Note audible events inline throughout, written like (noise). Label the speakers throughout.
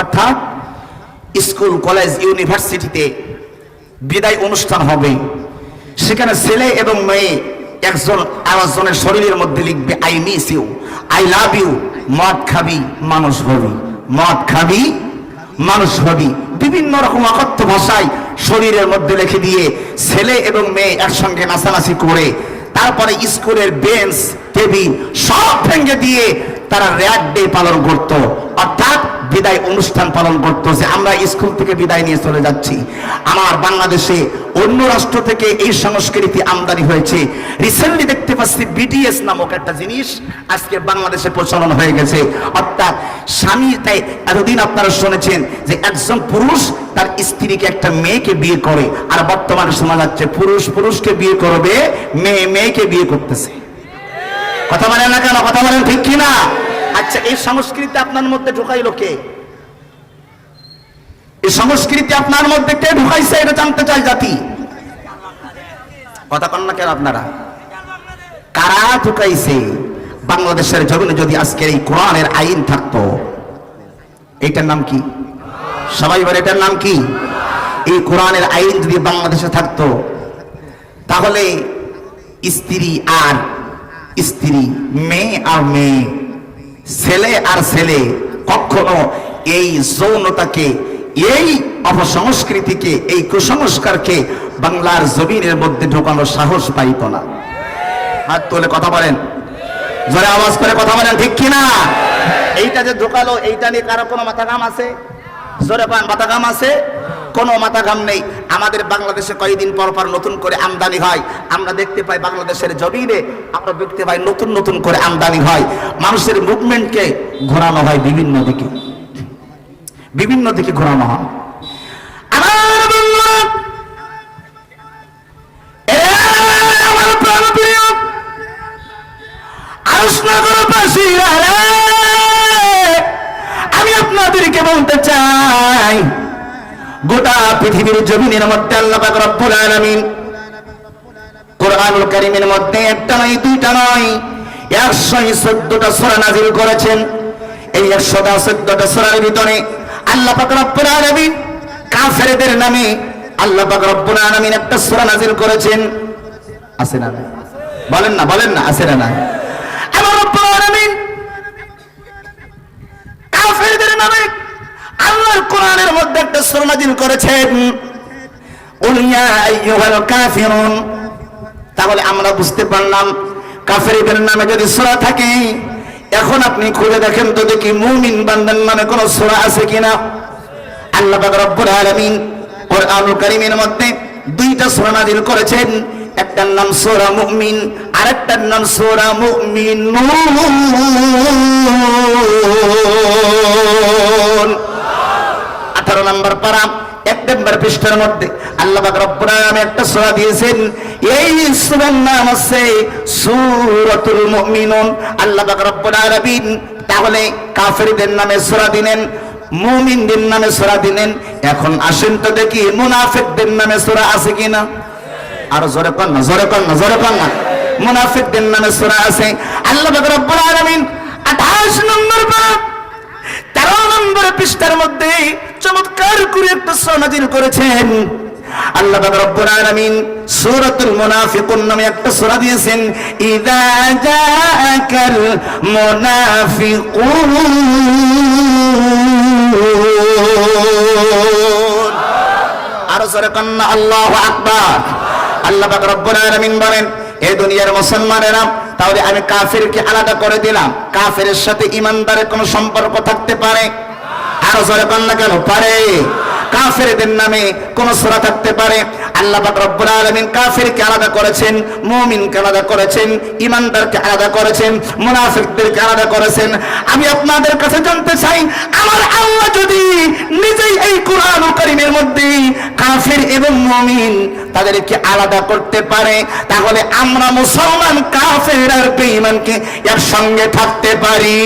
Speaker 1: অর্থাৎ school, college, ইউনিভার্সিটিতে বিদায় অনুষ্ঠান হবে। সেখানে ছেলে এবং মেয়ে একজন আরেকজনের শরীরের মধ্যে লিখবে I miss you I love you মদ খাবি, মানুষ হবি, মদ খাবি, মানুষ হবি। বিভিন্ন রকম অকথ্য ভাষায় শরীরের মধ্যে লিখে দিয়ে ছেলে এবং মেয়ে একসঙ্গে নাচানাচি করে, তারপরে স্কুলের বেঞ্চ, টেবিল সব ভেঙে দিয়ে তারা র্যাক ডে পালন করত। অর্থাৎ বিদায় অনুষ্ঠান পালন করতো যে আমরা স্কুল থেকে বিদায় নিয়ে চলে যাচ্ছি। আমার বাংলাদেশে অন্য রাষ্ট্র থেকে এই সংস্কৃতি আমদানি হয়েছে। রিসেন্টলি দেখতে পাচ্ছি বিটিএস নামক একটা জিনিস আজকে বাংলাদেশে প্রচলন হয়ে গেছে। অর্থাৎ স্বামী তাই এতদিন আপনারা শুনেছেন যে একজন পুরুষ তার স্ত্রীকে একটা মেয়েকে বিয়ে করে, আর বর্তমানে শোনা যাচ্ছে পুরুষ পুরুষকে বিয়ে করবে, মেয়ে মেয়েকে বিয়ে করতেছে। কথা বলেন না কেন? কথা বলেন ঠিক কিনা? আচ্ছা এই সংস্কৃতি আপনার মধ্যে ঢুকাইলো কে? এই সংস্কৃতি আপনার মধ্যে কে ঢুকাইছে এটা জানতে চাই জাতি। কথা কন না কেন আপনারা? কারা ঢুকাইছে? বাংলাদেশের জমিনে যদি আজকের এই কোরআনের আইন থাকতো এটার নাম কি? সবাই বলে, এটার নাম কি? এই কোরআনের আইন যদি বাংলাদেশে থাকতো, তাহলে স্ত্রী আর স্ত্রী, মেয়ে আর মেয়ে। ছেলে আর ছেলে, কখনো এই যৌনতাকে, এই অপসংস্কৃতিকে, এই কুসংস্কারকে বাংলার জমিনের মধ্যে ঢোকানোর সাহস পাইত না। হাত তোলে কথা বলেন। জোরে আওয়াজ করে কথা বলেন, ঠিক কিনা? এইটা যে ঢোকালো, এইটা নিয়ে কারও কোনো মাথা ঘাম আছে? জোরে পান মাথা ঘাম আছে? কোনো মাথা ঘাম নেই। আমাদের বাংলাদেশে কয়েকদিন পর পর নতুন করে আমদানি হয়। আমরা দেখতে পাই বাংলাদেশের জমিনে, আমরা দেখতে পাই নতুন নতুন করে আমদানি হয়। মানুষের মুভমেন্টকে ঘোরানো হয় বিভিন্ন দিকে। বিভিন্ন দিকে ঘোরানো হয়। আমি আপনাদেরকে বলতে চাই গোটা পৃথিবীর জমিনের মধ্যে আল্লাহ কোরআনুল কারীমের মধ্যে একটা নয়, দুইটা নয়, একশো চোদ্দটা সূরা নাজিল করেছেন। এই একশো চোদ্দটা সূরার ভিতরে আল্লাহ পাক রব্বুল কাফেরদের নামে আল্লাহ পাক রব্বুল আলামিন একটা সূরা নাজিল করেছেন। আছে না বলেন না বলেন না, আছে না নাই? আমার রব্বুল আলামিন কাফেরদের নামে আল্লাহর কোরআনের মধ্যে একটা সূরা নাজিল করেছেন। তাহলে আমরা বুঝতে পারলাম, কাফেরদের নামে যদি সূরা থাকে, এখন আপনি খুঁজে দেখেন তো দেখি মুমিন বান্দার নামে কোন সূরা আছে কিনা। আল্লাহ রব্বুল মধ্যে দুইটা সূরা নাজিল করেছেন। একটার নাম সূরা মুমিন, আরেকটার নাম সূরা মুমিনুন। আঠারো নম্বর পারা এক নম্বর পৃষ্ঠার মধ্যে। আল্লাহ রব্বুল একটা সূরা দিয়েছেন, এই সূরার নাম আছে সূরাতুল মুমিনুন। আল্লাহ রব্বুল তাহলে কাফেরদের নামে সূরা দিলেন, মুমিনদের নামে এখন আসেন তো দেখি, মুনাফিকদের নামে সূরা আছে কিনা? আর জোরে কর না, জোরে কর না, জোরে কর না। নামে সূরা আছে। আল্লাহ রব্বুল আলামিন 28 নম্বর তেরো নম্বর পৃষ্ঠার মধ্যে চমৎকার করে একটা করেছেন। আল্লাহ পাক রব্বুল আলামিন মুনাফিকুন নামে একটা সূরা দিয়েছেন জাআকাল মুনাফিকুন। আরও কন্না, আল্লাহু আকবার। আল্লাহ পাক রব্বুল আলামিন বলেন এই দুনিয়ার মুসলমানেরা তাহলে আমি কাফেরকে আলাদা করে দিলাম। কাফেরের সাথে ইমানদারের কোন সম্পর্ক থাকতে পারে? আরও জোরে কন্যা কেন? পারে। কাফেরদের নামে কোন সোরা থাকতে পারে? আল্লাহ পাক রব্বুল আলামিন কাফেরকে আলাদা করেছেন, মুমিনকে আলাদা করেছেন, ইমানদারকে আলাদা করেছেন, মুনাফিকদেরকে আলাদা করেছেন। আমি আপনাদের কাছে জানতে চাই, আমার আল্লাহ যদি নিজেই এই কোরআন কারীমের মধ্যে কাফের এবং মুমিন তাদেরকে আলাদা করতে পারে, তাহলে আমরা মুসলমান কাফের আর বেঈমানকে একসঙ্গে থাকতে পারি।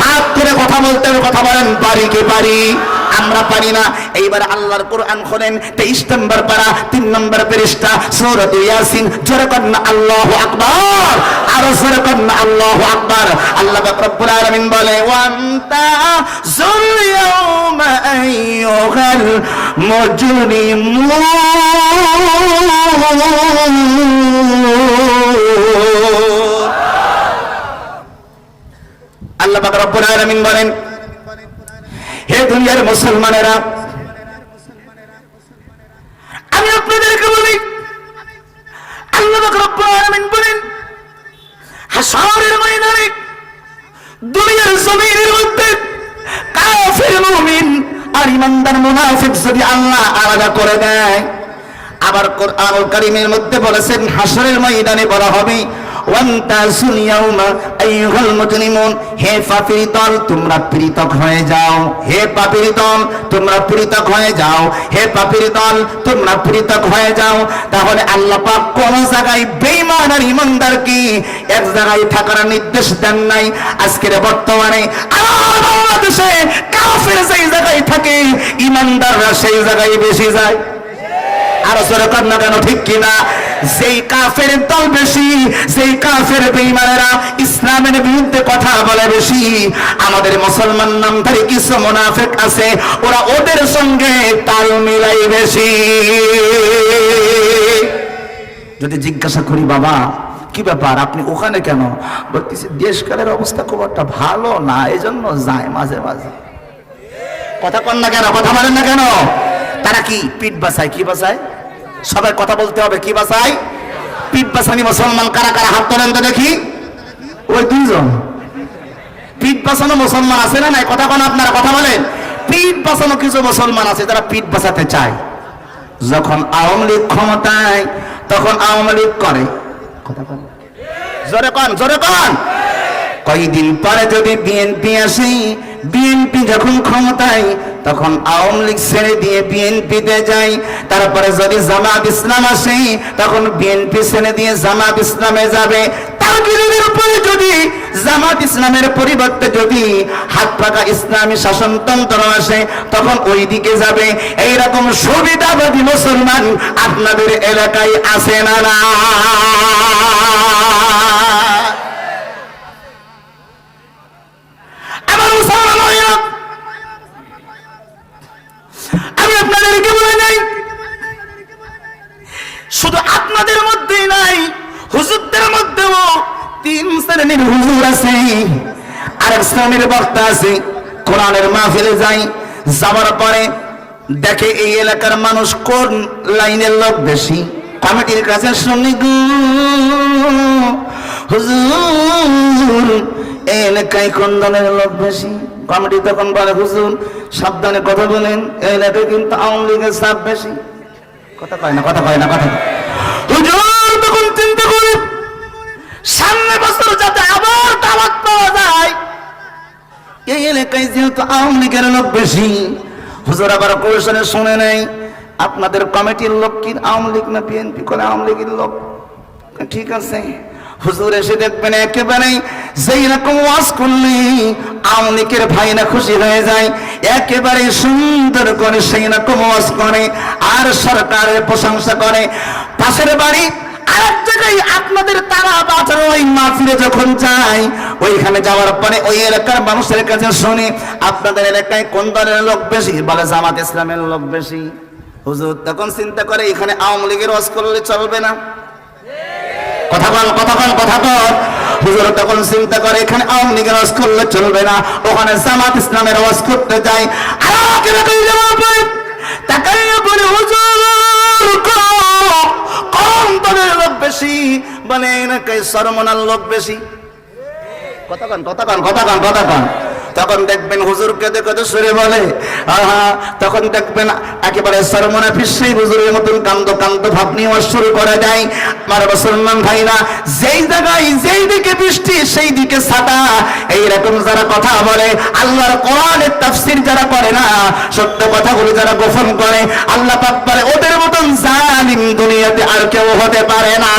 Speaker 1: হাত তুলে কথা বলতে কথা বলেন পারি কি পারি আমরা পারি না। এইবার আল্লাহর কোরআন খোলেন তেইশ নম্বর পারা, তিন নম্বর পৃষ্ঠা, সূরাত ইয়াসিন, জোরে কন্যা আল্লাহু আকবার। আরও জোরে কন্যা আল্লাহু আকবার। আল্লাহ রব্বুল আলামিন বলে, ওয়ান্তা জুল আইয়ুহাল মুজরিমুন আল্লাহ পাক রব্বুল আলামিন বলেন হে দুনিয়ার মুসলমানেরা, আমি আপনাদেরকে বলি, আল্লাহ আলামিন বলেন, হাসরের ময়দানে দুনিয়ার জমিনের মধ্যে কাফির মুমিন আর ইমানদার মুনাফিক যদি আল্লাহ আলাদা করে দেয়, আবার কোরআনুল কারীমের মধ্যে বলেছেন, হাসরের ময়দানে বলা হবে ওয়ান্তাসুল ইয়াউমা, আইয়ুহাল মুজরিমুন, হে পাপীর তোমরা পৃথক হয়ে যাও। হে পাপীর তোমরা পৃথক হয়ে যাও। হে পাপীর তোমরা পৃথক হয়ে যাও। তাহলে আল্লাহ কোন জায়গায় বেঈমান আর ইমানদারকে এক জায়গায় থাকার নির্দেশ দেন নাই। আজকের বর্তমানে বাংলাদেশে কাফের সেই জায়গায় থাকে ইমানদাররা সেই জায়গায় বেশি যায়। আরও জোরে কর না কেন, ঠিক কিনা? যেই কাফের দল বেশি, যেই কাফের বেঈমানেরা ইসলামের বিরুদ্ধে কথা বলে বেশি, আমাদের মুসলমান নামধারী কিছু মুনাফিক আছে, ওরা ওদের সঙ্গে তাল মিলাই বেশি। যদি জিজ্ঞাসা করি, বাবা, কি ব্যাপার? আপনি ওখানে কেন? বলতেছি, দেশকালের অবস্থা খুব একটা ভালো না এই জন্য যায় মাঝে মাঝে। কথা কন না কেন, কথা বলেন না কেন? তারা কি? পিঠ বাসায় কি বাসায় সবাই কথা বলতে হবে, কি বাসায় পিঠ বাসানি মুসলমান, কারা কারা হাত তোলেন তো দেখি। ওই দুইজন। পিঠ বাসানো মুসলমান আছে না নাই? কথা কোন আপনারা, কথা বলেন। পিঠ বাসানো কিছু মুসলমান আছে, যারা পিঠ বাঁচাতে চায়। যখন আওয়ামী লীগ ক্ষমতায়, তখন আওয়ামী লীগ করে। কথা কন। জোরে কন জোরে কন। কয়েকদিন পরে যদি বিএনপি আসে বিএনপি যখন ক্ষমতায়, তখন আওয়ামী লীগ ছেড়ে দিয়ে বিএনপিতে যায়। তারপরে যদি জামাত ইসলাম আসে, তখন বিএনপি ছেড়ে দিয়ে জামাত ইসলামে যাবে। তারকিনের উপরে যদি, জামাত ইসলামের পরিবর্তে যদি হাত পাকা ইসলামী শাসনতন্ত্র আসে, তখন ওই দিকে যাবে। এইরকম সুবিধাবাদী মুসলমান আপনাদের এলাকায় আসে না? না আমার মুসলমান আমি আপনাদেরকে বলে নাই, শুধু আপনাদের মধ্যেই নাই, হুজুরদের মধ্যেও তিন শ্রেণির হুজুর আছে, আরেক শ্রেণির বক্তা আছে। কোরআনের মাহফিলে যাই, যাবার পরে দেখে এই এলাকার মানুষ কোন লাইনের লোক বেশি? কমিটির কাছে শুনি গো। হুজুর এলাকায় কোন দলের লোক বেশি? কমিটি তখন বলে, হুজুর, সাবধানে কথা বলেন। এই এলাকায় কিন্তু আওয়ামী লীগের চাপ বেশি। কথা কয় না, কথা কয় না, কথা হুজুর, তখন চিন্তা করে সামনে বছর যাতে আবার দাওয়াত পাওয়া যায়, এই এলাকায় যেহেতু আওয়ামী লীগের লোক বেশি, হুজুর আবার কৌশলে শুনে নেই আপনাদের কমিটির লোক কি আওয়ামী লীগ না বিএনপি? করে আওয়ামী লীগের লোক? ঠিক আছে। হুজুর এসে দেখবেন একেবারে যেই রকম ওয়াজ করলে আওয়ামী লীগের ভাইরা খুশি হয়ে যায়। একেবারে সুন্দর করে সেই রকম ওয়াজ করে আর সরকারের প্রশংসা করে। পাশের বাড়ি আরেক জায়গায় আপনাদের তারা বাঁচার ওই মাহফিলে যখন যায়, ওইখানে যাওয়ার পরে ওই এলাকার মানুষের কাছে শুনি, আপনাদের এলাকায় কোন দলের লোক বেশি? বলে, জামাত ইসলামের লোক বেশি। হুজুর তখন চিন্তা করে, এখানে আওয়ামী লীগের ওয়াজ করলে চলবে না। কথা বল কথা বল কথা বল। হুজুর তখন চিন্তা করে এখানে আওয়ামী লীগের আওয়াজ করলে চলবে না। ওখানে জামাত ইসলামের ওয়াজ করতে যায়। তাকাইয়া বলে হুজুর কম, দলের লোক বেশি বলে এলাকায় সরমনার লোক বেশি। বৃষ্টি, সেই দিকে ছাতা। এইরকম যারা কথা বলে, আল্লাহর কোরআনের তাফসীর যারা করে না, সত্য কথাগুলো যারা গোপন করে, আল্লাহ পাক ওদের মতন জালিম দুনিয়াতে আর কেউ হতে পারে না।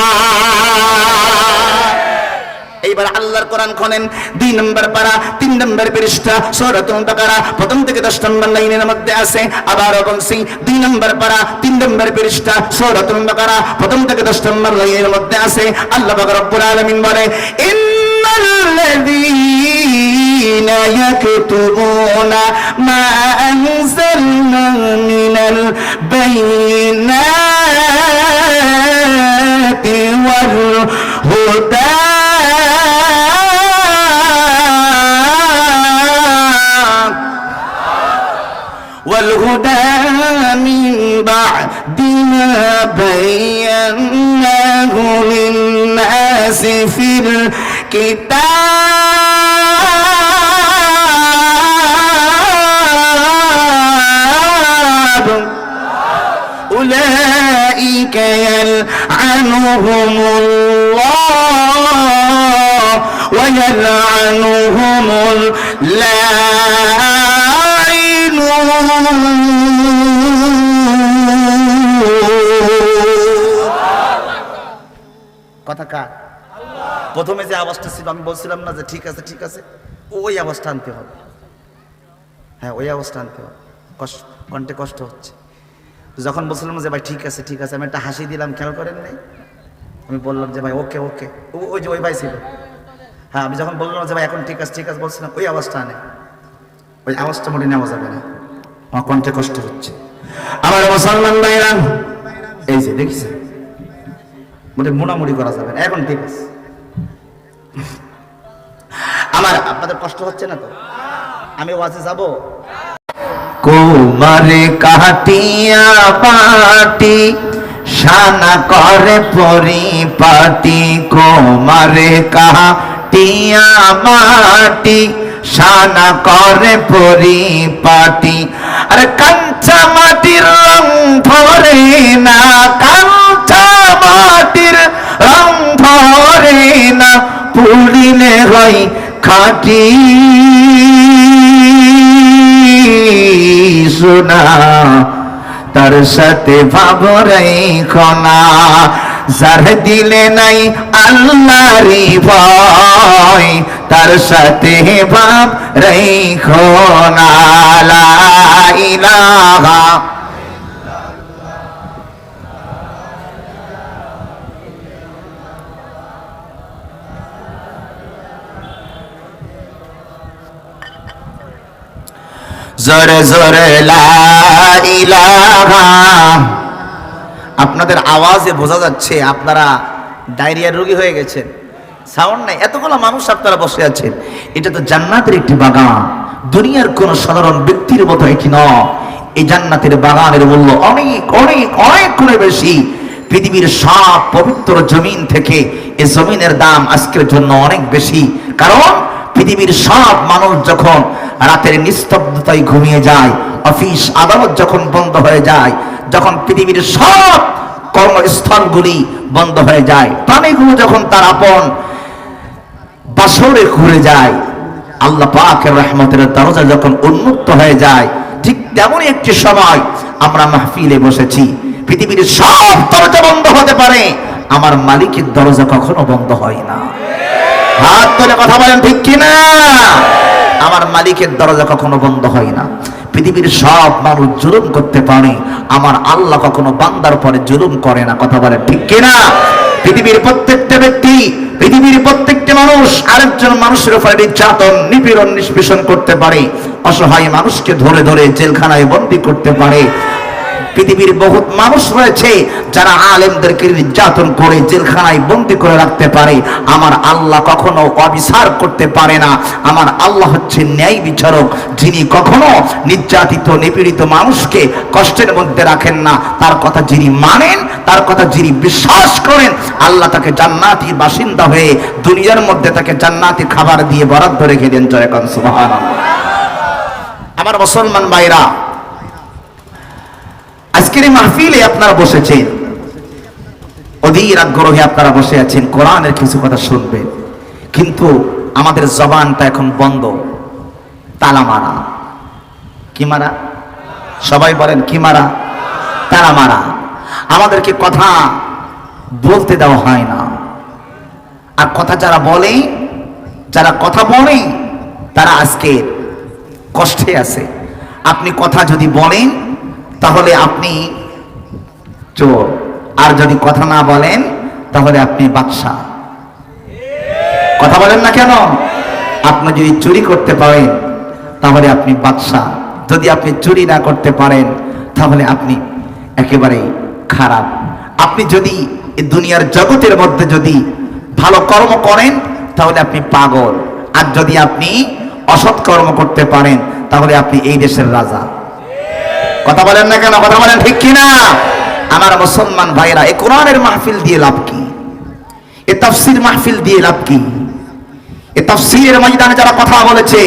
Speaker 1: এইবার আল্লাহর কোরআন খোলেন দুই নম্বর পারা তিন নম্বর পৃষ্ঠা সূরাতুল বাকারা প্রথম থেকে দশ নম্বর লাইনের মধ্যে আছে আবার বলছি দুই নম্বর পারা তিন নম্বর পৃষ্ঠা সূরাতুল বাকারা প্রথম থেকে দশ নম্বর লাইনের মধ্যে আছে আল্লাহ পাক রব্বুল আলামিন বলে ইন্নাল্লাযী الذين يكتبون ما أنزلنا من البينات والهدى والهدى من بعد ما بيناه للناس في الكتاب. أولئك يلعنهم الله ويلعنهم اللاعنون প্রথমে যে আওয়াজটা ছিল, আমি বলছিলাম না যে ঠিক আছে ঠিক আছে, ওই আওয়াজটা আনতে হবে। হ্যাঁ ওই আওয়াজটা আনতে হবে। কষ্ট, কণ্ঠে কষ্ট হচ্ছে। যখন বলছিলাম যে, ভাই, ঠিক আছে ঠিক আছে, আমি একটা হাসি দিলাম, খেয়াল করেন নাই? আমি বললাম যে, ভাই, ওকে ওকে। ওই যে, ওই ভাই ছিল। হ্যাঁ আমি যখন বললাম যে, ভাই, এখন ঠিক আছে ঠিক আছে, বলছিলাম, ওই আওয়াজটা আনে। ওই আওয়াজটা মোটে নেওয়া যাবে না। আমার কণ্ঠে কষ্ট হচ্ছে। আমার মুসলমান ভাইরা, এই যে দেখিস মোটে মোটামুটি করা যাবে না। এখন ঠিক আছে। (laughs) আমার আপনাদের কষ্ট হচ্ছে না তো? আমি ওয়াজে যাব। কুমারে কাটিয়া পাটি, সানা করে পরিপাটি। কুমারে কাটিয়া মাটি, সানা করে পরিপাটি। আরে কাঞ্চা মাটির রং ধরে না কাঞ্চা মাটির রং ধরে না পুরিলে হয় খাটি। সোনা তার সাথে ভাবরাই খনা যার দিলে নাই আল্লাহরি ভয়, তার সাথে ভাব রে খনা লা জোরে জোরে আপনাদের আওয়াজে বোঝা যাচ্ছে আপনারা ডায়রিয়ার রোগী হয়ে গেছেন। সাউন্ড নাই, এতগুলো মানুষ আপনারা বসে আছেন। এটা তো জান্নাতের একটি বাগান। দুনিয়ার কোন সাধারণ ব্যক্তির মতো এটি নয়। এই জান্নাতের বাগানের মূল্য অনেক অনেক অনেক গুণে বেশি। পৃথিবীর সব পবিত্র জমিন থেকে এই জমিনের দাম আজকের জন্য অনেক বেশি। কারণ পৃথিবীর সব মানুষ যখন রাতের নিস্তব্ধতায় ঘুমিয়ে যায়, অফিস আদালত যখন বন্ধ হয়ে যায়, যখন পৃথিবীর সব কর্মস্থলগুলি বন্ধ হয়ে যায়, প্রাণীগুলো যখন তার আপন বাসরে ঘুরে যায়, আল্লাহ পাকের রহমতের দরজা যখন উন্মুক্ত হয়ে যায়, ঠিক তেমনই একটি সময় আমরা মাহফিলে বসেছি। পৃথিবীর সব দরজা বন্ধ হতে পারে, আমার মালিকের দরজা কখনো বন্ধ হয় না। হাত তুলে কথা বলেন, ঠিক কিনা? আমার মালিকের দরজা কখনো বন্ধ হয় না। পৃথিবীর সব মানুষ জুলুম করতে পারে, আমার আল্লাহ কখনো বান্দার পরে জুলুম করে না, কথা বলেন, ঠিক কিনা? পৃথিবীর প্রত্যেকটা ব্যক্তি, পৃথিবীর প্রত্যেকটা মানুষ আরেকজন মানুষের উপরে নির্যাতন, নিপীড়ন, নিষ্পেষণ করতে পারে, অসহায় মানুষকে ধরে ধরে জেলখানায় বন্দী করতে পারে পৃথিবীর বহুত মানুষ রয়েছে যারা আলেমদেরকে নির্যাতন করে জেলখানায় বন্দি করে রাখতে পারে। আমার আল্লাহ কখনো অবিচার করতে পারে না। আমার আল্লাহ হচ্ছে ন্যায় বিচারক, যিনি কখনো নির্যাতিত, নিপীড়িত মানুষকে কষ্টের মধ্যে রাখেন না। তার কথা যিনি মানেন, তার কথা যিনি বিশ্বাস করেন, আল্লাহ তাকে জান্নাতির বাসিন্দা হয়ে দুনিয়ার মধ্যে তাকে জান্নাতি খাবার দিয়ে বরাদ্দ রেখে দেন জয় কান, সুবহানাল্লাহ। আমার মুসলমান ভাইরা আজকের মাহফিলে আপনারা বসেছেন। অধীর আগ্রহে আপনারা বসে আছেন, কোরআনের কিছু কথা শুনবেন। কিন্তু আমাদের জবানটা এখন বন্ধ। তালা মারা কি মারা? সবাই বলেন, কি মারা? তালা মারা আমাদেরকে কথা বলতে দেওয়া হয় না। আর কথা যারা বলে, যারা কথা বলে, তারা আজকে কষ্টে আছে। আপনি কথা যদি বলেন তাহলে আপনি চোর। আর যদি কথা না বলেন, তাহলে আপনি বাদশাহ। কথা বলেন না কেন? আপনি যদি চুরি করতে পারেন, তাহলে আপনি বাদশাহ। যদি আপনি চুরি না করতে পারেন, তাহলে আপনি একেবারে খারাপ। আপনি যদি দুনিয়ার জগতের মধ্যে যদি ভালো কর্ম করেন, তাহলে আপনি পাগল। আর যদি আপনি অসৎ কর্ম করতে পারেন, তাহলে আপনি এই দেশের রাজা। কথা বলেন না কেন? কথা বলেন ঠিক কিনা? আমার মুসলমান ভাইরা, এই কোরআনের মাহফিল দিয়ে লাভ কি? এ তাফসির মাহফিল দিয়ে লাভ কি? এ তাফসিরের ময়দানে যারা কথা বলেছে,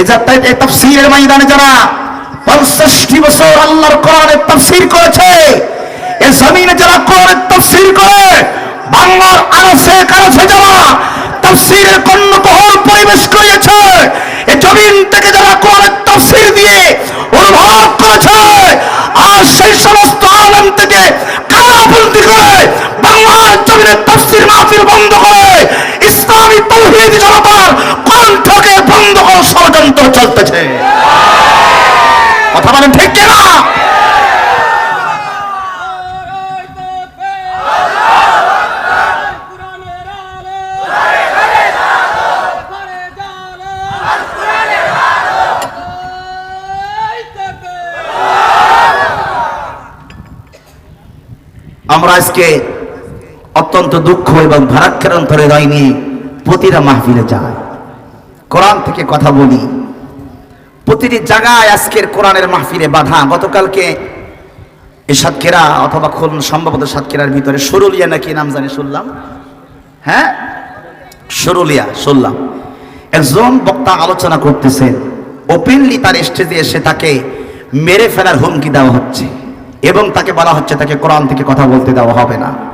Speaker 1: এ এ তাফসিরের ময়দানে যারা পঞ্চাশটি বছর আল্লাহর কোরআনের তাফসির করেছে, এ জমিনে যারা কোরআনের তাফসির করে, বাংলার আরসে কারসে যারা তাফসিরের কর্ণকহর পরিবেশ করিয়েছে, এ জমিন থেকে যারা কোরআনের তাফসির দিয়ে অনুভব করেছে। আর সেই সমস্ত আলম থেকে কারাবন্দি করে বাংলার জমিনের তফসির মাহফিল বন্ধ করে ইসলামী তৌহিদ জনতার কণ্ঠকে বন্ধ করার ষড়যন্ত্র চলতেছে। কথা বলেন ঠিক কিনা আমরা আজকে দুঃখ এবং ভারাক্রান্তর হৃদয় নিয়ে প্রতিটা মাহফিলে যায়। কোরআন থেকে কথা বলি। প্রতিটি জায়গায় আজকের কোরআনের মাহফিলে বাধা। গতকালকে এই সাতক্ষীরা অথবা খুলন সম্ভবত সাতক্ষীরার ভিতরে সরুলিয়া নাকি নাম জানি শুনলাম। হ্যাঁ? সরুলিয়া, শুনলাম। একজন বক্তা আলোচনা করতেছেন। ওপেনলি তার স্টেজে এসে তাকে মেরে ফেলার হুমকি দেওয়া হচ্ছে এবং তাকে বলা হচ্ছে তাকে কোরআন থেকে কথা বলতে দেওয়া হবে না।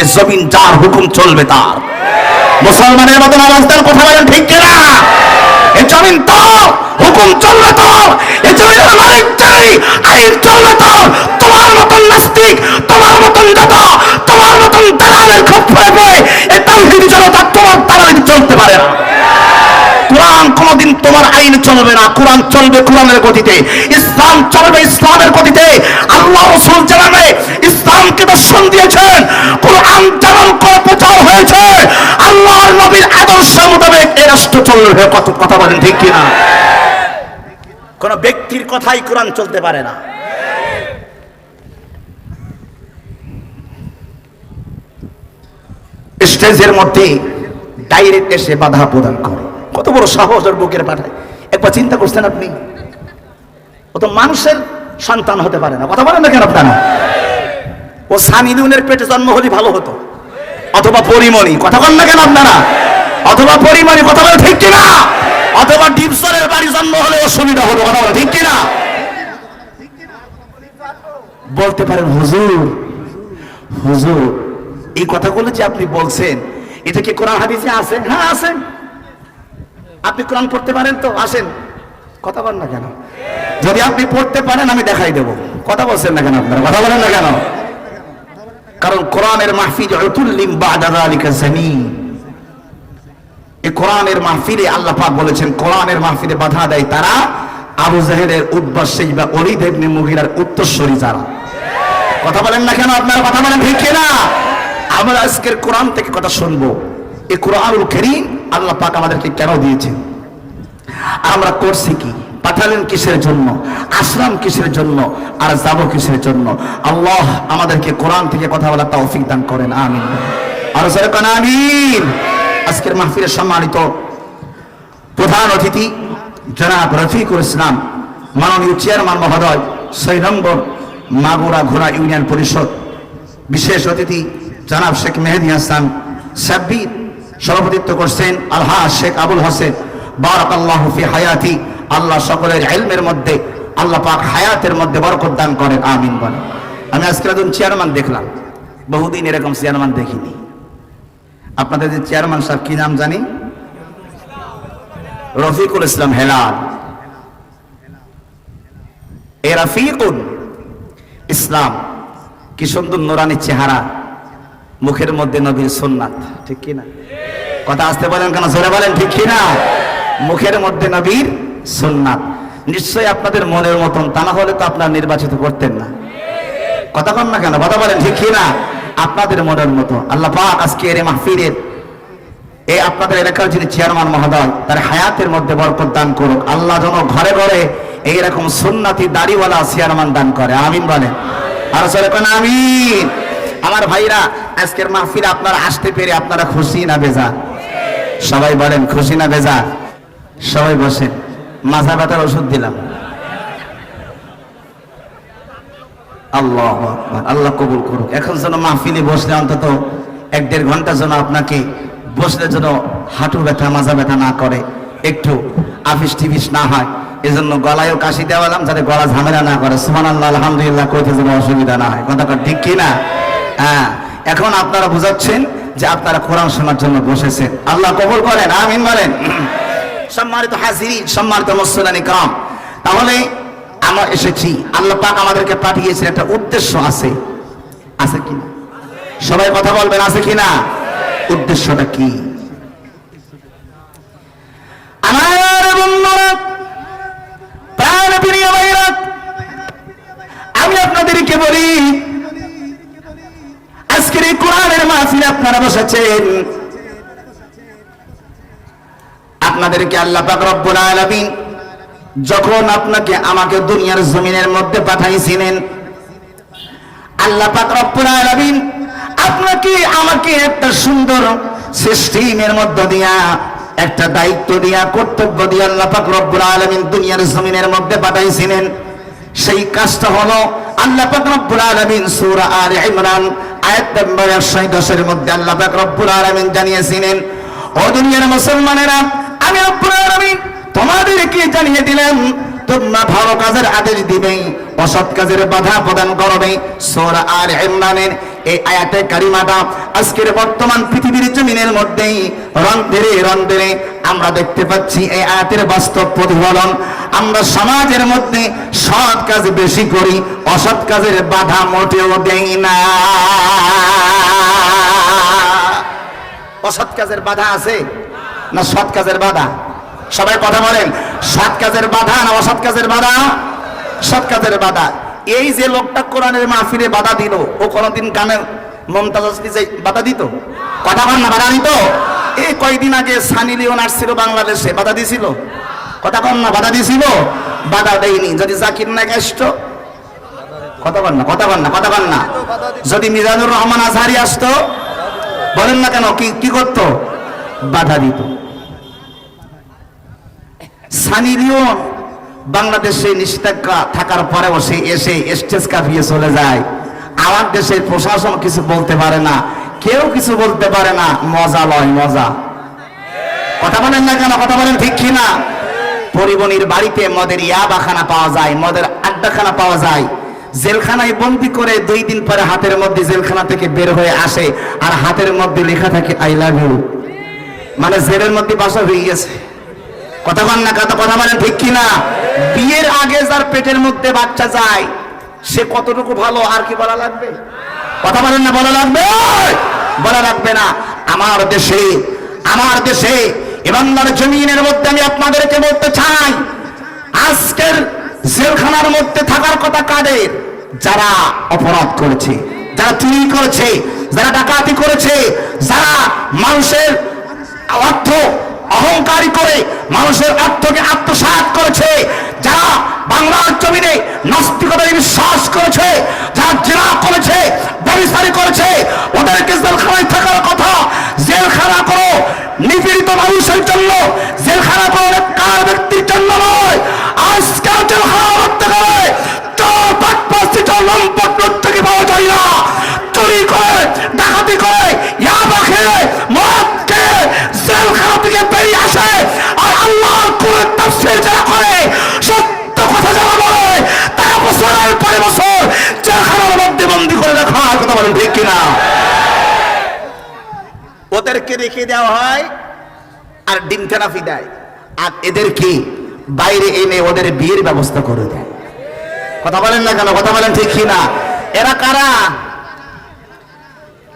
Speaker 1: এ জমিন যার হুকুম চলবে তার। মুসলমানের মতন অবস্থান কথা বলেন ঠিক কিনা? এ জমিন তোর, হুকুম চলবে তোর, এ জমিনের মালিক চাই, আইন চলবে তোর, তোমার মতন নাস্তিক, তোমার মতন দাদা তোমার মতন দালালের খুব পড়বে এ তাওহীদি জনতা তোমার দালালি চলতে পারে না। কোরআন কোনদিন তোমার আইন চলবে না, কোরআন চলবে কোরআনের গতিতে। ইসলাম চলবে ইসলামের গতিতে। আল্লাহ রসুল জানাবে, ইসলামকে দর্শন দিয়েছেন কোরআন যেমন করে প্রচার হয়েছে আল্লাহর নবীর আদর্শ রাষ্ট্র চলবে কত কথা বলেন ঠিক কিনা? কোন ব্যক্তির কথাই কোরআন চলতে পারে না। স্টেজের মধ্যে ডাইরেক্ট এসে বাধা প্রদান করে। কত বড় সাহস ওর বুকের পাঠায় একবার চিন্তা করছেন আপনি? ও তো মানুষের সন্তান হতে পারে না। কথা বলেন না কেন আপনারা? ও সানিদুনের পেটে জন্ম হলে ভালো হতো। অথবা পরিমণি। কথা বলেন না কেন আপনারা? অথবা পরিমণি কথা বলে ঠিক কিনা? অথবা ডিপসরের বাড়ি জন্ম হলে অসুবিধা হতো কথা বলে ঠিক কিনা? বলতে পারেন, হুজুর হুজুর, এই কথাগুলো যে আপনি বলছেন, এটা কি কোরআন হাদিসে আছে? হ্যাঁ আছে। আপনি কোরআন পড়তে পারেন তো, আসেন। কথা বলেন না কেন? যদি আপনি পড়তে পারেন, আমি দেখাই দেব। কথা বলছেন না কেন আপনারা? কথা বলেন না কেন? কারণ কোরআনের মাহফিজ উতুল্লিম বাদা যালিকা জামিন এই কোরআনের মাহফিলে আল্লাহ পাক বলেছেন, কোরআনের মাহফিলে বাধা দেয় তারা আবু জাহেদের উদ্বাস বা অলিদ ইবনে মুগিরার উত্তরসূরি যারা। কথা বলেন না কেন আপনারা? কথা বলেন ঠিক না আমরা আজকের কোরআন থেকে কথা শুনব। এই কোরআনুল করিম আল্লাহ পাক আমাদেরকে কেন দিয়েছেন? আমরা করছি কি? পাঠালেন কিসের জন্য? আসলাম কিসের জন্য? আর যাব কিসের জন্য? আল্লাহ আমাদেরকে কোরআন থেকে কথা বলার তৌফিক দান করেন, আমিন। আর সরে কোন, আমিন। আজকের মাহফিলের সম্মানিত প্রধান অতিথি জনাব রফিকুল ইসলাম, মাননীয় চেয়ারম্যান মহোদয়, ছয় নম্বর মাগুরা ঘোড়া ইউনিয়ন পরিষদ বিশেষ অতিথি জনাব শেখ মেহেদি হাসান সাব্বির সভাপতিত্ব করছেন আলহা শেখ আবুল হোসেন। বারাক আল্লাহ ফি হায়াতি। আল্লাহ সকলের ইলমের মধ্যে, আল্লাহ পাক হায়াতের মধ্যে বরকত দান করেন, আমিন বলেন। আমি আজকে একজন চেয়ারম্যান দেখলাম। বহুদিন এরকম চেয়ারম্যান দেখিনি। আপনাদের যে চেয়ারম্যান সাহেব, কি নাম জানি? রফিকুল ইসলাম হেলাল। এ রফিকুল ইসলাম, কি সুন্দর নোরানি চেহারা, মুখের মধ্যে নবীর সুন্নাত, ঠিক কি না? কথা আসতে বলেন কেন? জোরে বলেন, ঠিক কি না? মুখের মধ্যে নবীর সুন্নাত। নিশ্চয়ই আপনাদের মনের মতন, তা না হলে তো আপনার নির্বাচিত করতেন না। কথা কন না কেন? কথা বলেন, ঠিক কি না? আপনাদের মনের মতো। আল্লাহ আজকে এর মাহফিলের এই আপনাদের এলাকার যিনি চেয়ারম্যান মহোদয়, তার হায়াতের মধ্যে বরকত দান করুক। আল্লাহ যেন ঘরে ঘরে এইরকম সুন্নাতি দাড়িওয়ালা চেয়ারম্যান দান করে। আমিন বলেন। আর চলে কোন, আমিন। আমার ভাইরা, আজকের মাহফিল আপনারা আসতে পেরে আপনারা খুশি না বেজা? সবাই বলেন, খুশি না বেজা? সবাই বসেন। মাথা ব্যথার ওষুধ দিলাম। আল্লাহ আল্লাহ কবুল করুক। এখন যেন মাহফিলে বসলে অন্তত এক দেড় ঘণ্টা যেন আপনাকে বসলে যেন হাঁটু ব্যথা, মাজা ব্যথা না করে। একটু আফিস টিফিস না হয়, এজন্য গলায়ও কাশি দেওয়ালাম যাতে গলা ঝামেলা না করে। সুমান আল্লাহ আলহামদুলিল্লাহ, কইতে যেন অসুবিধা না হয়। কথাটা ঠিক কি না? হ্যাঁ এখন আপনারা বুঝাচ্ছেন যে আপনারা কোরআন শোনার জন্য বসেছেন। আল্লাহ কবুল করেন, আমিন বলেন। (clears throat) সম্মানিত হাজিরি সম্মানিত মুসলানি কাম তাহলে আমরা এসেছি, আল্লাহ পাক আমাদেরকে পাঠিয়েছেন, একটা উদ্দেশ্য আছে। আছে কি? না? সবাই কথা বলবেন, আছে কি না? উদ্দেশ্যটা কি? আমার বন্ধুরা, প্রাণ আমি আপনাদেরকে বলি, আজকের এই কোরআনের মাহফিলে আপনারা বসেছেন। আপনাদেরকে আল্লাহ পাক রব্বুল আলামিন যখন আপনাকে আমাকে দুনিয়ার জমিনের মধ্যে পাঠাইছিলেন, আল্লাহ পাক আপনাকে, আমাকে একটা সুন্দর সিস্টেমের মধ্য দিয়া, একটা দায়িত্ব দিয়া, কর্তব্য দিয়া আল্লাহ পাক রব্বুল আলামিন দুনিয়ার জমিনের মধ্যে পাঠাইছিলেন। সেই কাজটা হলো আল্লাহ পাক রব্বুল আলামিন সূরা আলে ইমরান আয়াত নম্বর 110 এর মধ্যে আল্লাহ পাক রব্বুল আলামিন জানিয়েছিলেন, ও দুনিয়ার মুসলমানেরা, আমি রব্বুল জানিয়ে দিলাম, তোমরা ভালো কাজের আদেশ দিবে, অসৎ কাজের বাধা প্রদান করবে। আর ইমরানের এই আয়াতে কারিমাটা আজকের বর্তমান পৃথিবীর জমিনের মধ্যেই রং রং আমরা দেখতে পাচ্ছি এই আয়াতের বাস্তব প্রতিফলন। আমরা সমাজের মধ্যে সৎ কাজ বেশি করি, অসৎ কাজের বাধা মোটেও দেই না। অসৎ কাজের বাধা আছে না সৎ কাজের বাধা? সবাই কথা বলেন। সৎ কাজের বাধা না অসৎ কাজের বাধা? সৎ কাজের বাধা। এই যে লোকটা কোরআনের মাহফিলে বাধা দিল, ও কোনোদিন গানের মমতাজ বাধা দিত? কথা বল না, বাধা দিত? এই কয়দিন আগে সানি লিওন আসছিল বাংলাদেশে, বাধা দিছিল? কথা বল না, বাধা দিছিল? বাধা দেয়নি। যদি জাকির নায়ক আসতো? কথা বল না, কথা বল না, কথা বল না। যদি মিজানুর রহমান আজহারি আসতো? বলেন না কেন, কি কি করতো? বাধা দিত। সানি লিওন বাংলাদেশে নিষেধাজ্ঞা থাকার পরেও সে এসে স্টেজ কাঁপিয়ে চলে যায়। আমার দেশের প্রশাসন কিছু বলতে পারে না, কেউ কিছু বলতে পারে না। মজা লয়, মজা। কথা বলেন না কেন? কথা বলেন ঠিক কি না পরিবনির বাড়িতে মদের ইয়াবাখানা পাওয়া যায়, মদের আড্ডাখানা পাওয়া যায়। জেলখানায় বন্দি করে দুই দিন পরে হাতের মধ্যে জেলখানা থেকে বের হয়ে আসে, আর হাতের মধ্যে লেখা থাকে আই লাভ ইউ মানে জেলের মধ্যে বাসা হয়ে গেছে। কথা বল না, কথা কথা বলেন, ঠিক কি না বিয়ের আগে যার পেটের মধ্যে বাচ্চা যায়, সে কতটুকু ভালো, আর কি বলা লাগবে? কথা বলেন না, বলা লাগবে? বলা লাগবে না। আমার দেশে আমার দেশে এবাংলার জমিনের মধ্যে আমি আপনাদেরকে বলতে চাই, আজকের জেলখানার মধ্যে থাকার কথা কাদের? যারা অপরাধ করেছে, যারা চুরি করেছে, যারা ডাকাতি করেছে, যারা মানুষের অর্থ অহংকারী করে মানুষের অর্থকে আত্মসাৎ করেছে, যারা বাংলার জমিনে নাস্তিকতায় বিশ্বাস করেছে, যারা জেলা করেছে ব্যবসায়ী করেছে, ওদেরকে জেলখানায় থাকার কথা, জেলখানা করো নিপীড়িত মানুষের জন্য, জেলখানা করো কার ব্যক্তির জন্য নয়। আজকাল জেলখানা করতে গেলে চোর বাটপাস্তি চোর, লম্পট থেকে পাওয়া যায় না চুরি করে ডাকাতি করে ইয়াবা খেয়ে মদ খেয়ে জেলখানা থেকে বেরিয়ে আসে আর আল্লাহর কোরআন তাফসীর যারা করে সত্য কথা যারা বলে তারা বছরের পরে বছর জেলখানার মধ্যে বন্দি করে রাখা হয় কথা বলেন, ঠিক কিনা? ওদেরকে রেখে দেওয়া হয় আর ডিম থেরাপি দেয় আর এদেরকে বাইরে এনে ওদের বিয়ের ব্যবস্থা করে দেয়। কথা বলেন না কেন? কথা বলেন, ঠিক কি না এরা কারা?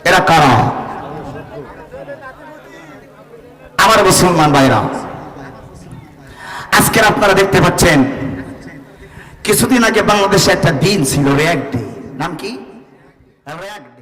Speaker 1: এরা কারা? আমার মুসলমান ভাইরা, আজকের আপনারা দেখতে পাচ্ছেন, কিছুদিন আগে বাংলাদেশে একটা দিন ছিল, র্যাক ডে। নাম কি? Rag day